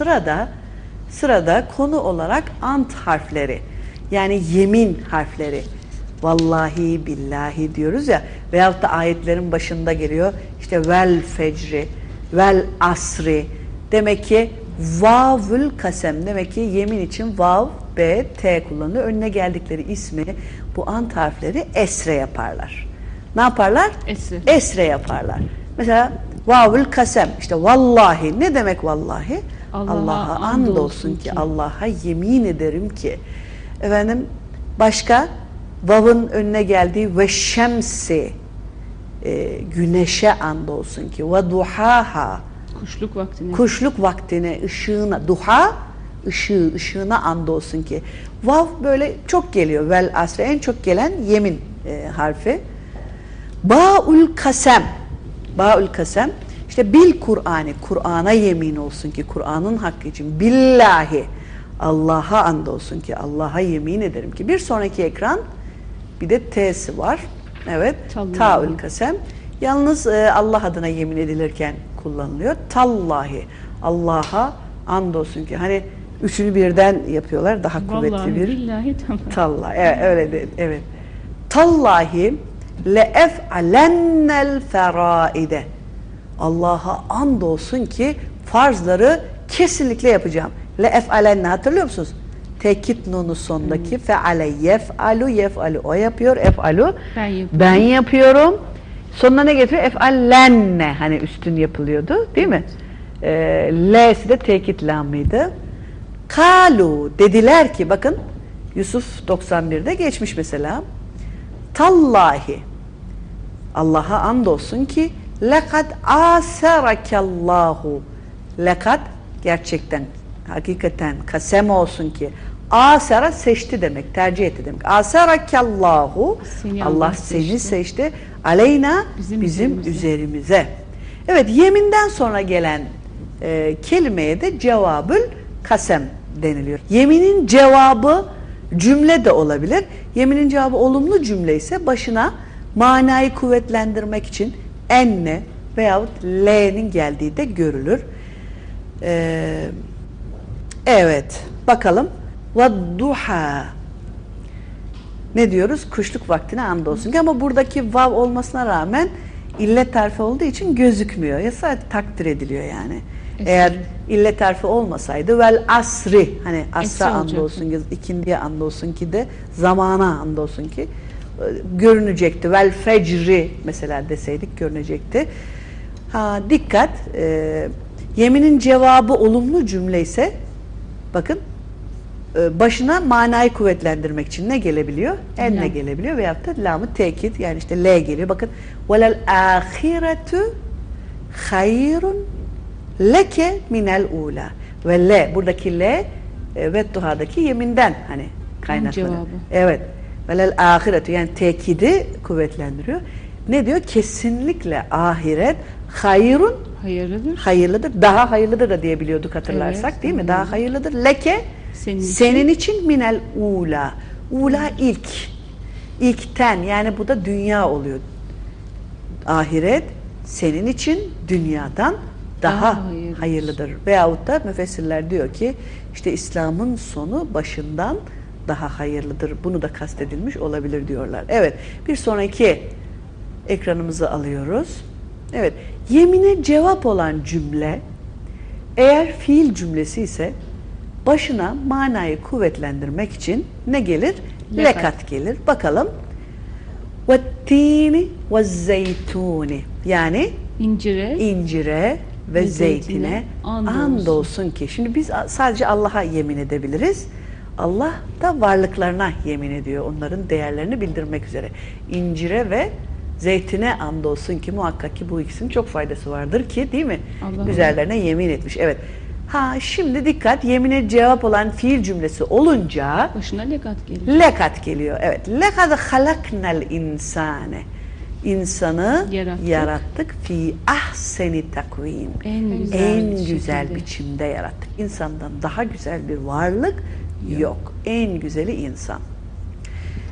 sırada sırada konu olarak ant harfleri yani yemin harfleri. Vallahi billahi diyoruz ya veyahut da ayetlerin başında geliyor işte vel fecri vel asri. Demek ki vavül kasem demek ki yemin için vav b t kullanılıyor. Önüne geldikleri ismi bu ant harfleri esre yaparlar. Ne yaparlar? Esre. esre yaparlar. Mesela vavül kasem işte vallahi ne demek vallahi Allah'a Allah'a and andolsun olsun ki ki. Allah'a yemin ederim ki. Efendim başka? Vavın önüne geldiği ve şemsi e, güneşe and olsun ki. Ve duhaha Kuşluk vaktine. kuşluk vaktine ışığına duha ışığı ışığına and olsun ki. Vav böyle çok geliyor. Vel asre en çok gelen yemin e, harfi. Baul kasem baul kasem işte bil Kur'an'ı Kur'an'a yemin olsun ki Kur'an'ın hakkı için billahi Allah'a and olsun ki Allah'a yemin ederim ki bir sonraki ekran bir de T'si var. Evet. Taül kasem. Yalnız e, Allah adına yemin edilirken kullanılıyor. Tallahi. Allah'a andolsun ki hani üçünü birden yapıyorlar daha kuvvetli Vallahi bir. billahi tamam. Tallahi. Evet, öyle de, evet. Tallahi le ef'alennel feraide. Allah'a andolsun ki farzları kesinlikle yapacağım. Le ef'alenne hatırlıyor musunuz? Tekit nunu sondaki feale yef'alu yef'alu o yapıyor ef'alu Ben yapıyorum. ben yapıyorum. Sonuna ne getiriyor? Ef'allenne hani üstün yapılıyordu değil mi? Ee, L'si de tekit lamıydı. Kalu dediler ki bakın Yusuf 91'de geçmiş mesela. Tallahi Allah'a andolsun ki lekad aserakallahu lekad gerçekten hakikaten kasem olsun ki. Asera seçti demek tercih etti demek. Aserakallahu Seni Allah, Allah seni seçti. seçti. Aleyna bizim, Bizim üzerimize. üzerimize. evet yeminden sonra gelen e, kelimeye de cevabül kasem deniliyor. Yeminin cevabı cümle de olabilir. Yeminin cevabı olumlu cümle ise başına manayı kuvvetlendirmek için enne veyahut l'nin geldiği de görülür Ee, evet bakalım vadduha ne diyoruz? Kuşluk vaktine andolsun ki ama buradaki vav olmasına rağmen illet harfi olduğu için gözükmüyor. Ya sadece takdir ediliyor yani. Esri. Eğer illet harfi olmasaydı vel asri hani asra andolsun ki ikindiye andolsun ki de zamana andolsun ki görünecekti. Vel fecri mesela deseydik görünecekti. Ha dikkat e, yeminin cevabı olumlu cümle ise bakın e, başına manayı kuvvetlendirmek için ne gelebiliyor? En ne gelebiliyor veyahut da lamı tekit yani işte L geliyor. Bakın velel ahiretu hayrun leke minel ula. Ve L buradaki L e, ve duhadaki yeminden hani kaynaklanıyor. Evet. Velel ahiretu yani tekidi kuvvetlendiriyor. Ne diyor? Kesinlikle ahiret hayrun Hayırlıdır. hayırlıdır. Daha hayırlıdır da diyebiliyorduk hatırlarsak Evet, değil mi? Daha hayırlıdır. Leke Senin için. senin için minel ula. Ula ilk. İlkten yani bu da dünya oluyor. Ahiret senin için dünyadan daha, Daha hayırlıdır. hayırlıdır. Veyahut da müfessirler diyor ki işte İslam'ın sonu başından daha hayırlıdır. Bunu da kastedilmiş olabilir diyorlar. Evet bir sonraki ekranımızı alıyoruz. Evet yemine cevap olan cümle eğer fiil cümlesi ise başına manayı kuvvetlendirmek için ne gelir? Lekat, Lekat gelir. Bakalım. Vettini ve zeytuni. Yani incire, incire ve, ve zeytine, zeytine andolsun. andolsun ki. Şimdi biz sadece Allah'a yemin edebiliriz. Allah da varlıklarına yemin ediyor. Onların değerlerini bildirmek üzere. İncire ve zeytine andolsun ki muhakkak ki bu ikisinin çok faydası vardır ki değil mi? Allah Üzerlerine yemin etmiş. Evet. Ha şimdi dikkat yemine cevap olan fiil cümlesi olunca Başına lekat gelir. lekat geliyor. Evet. Lekad halaknal insane. İnsanı Yarattık. yarattık fi ahseni takvim. En güzel, En güzel şekilde. biçimde yarattık. İnsandan daha güzel bir varlık yok. En güzeli insan.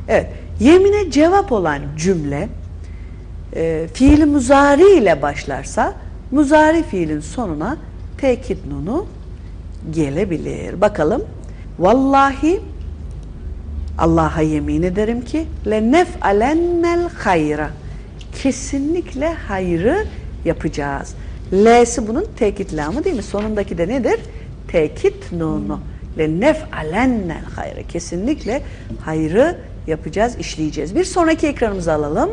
Evet. Yemine cevap olan cümle e, fiili muzari ile başlarsa muzari fiilin sonuna tekit nunu gelebilir. Bakalım. Vallahi Allah'a yemin ederim ki le nef'alennel hayra. Kesinlikle hayrı yapacağız. L'si bunun tekit lamı değil mi? Sonundaki de nedir? Tekit nunu. Le nef'alennel hayra. Kesinlikle hayrı yapacağız, işleyeceğiz. Bir sonraki ekranımızı alalım.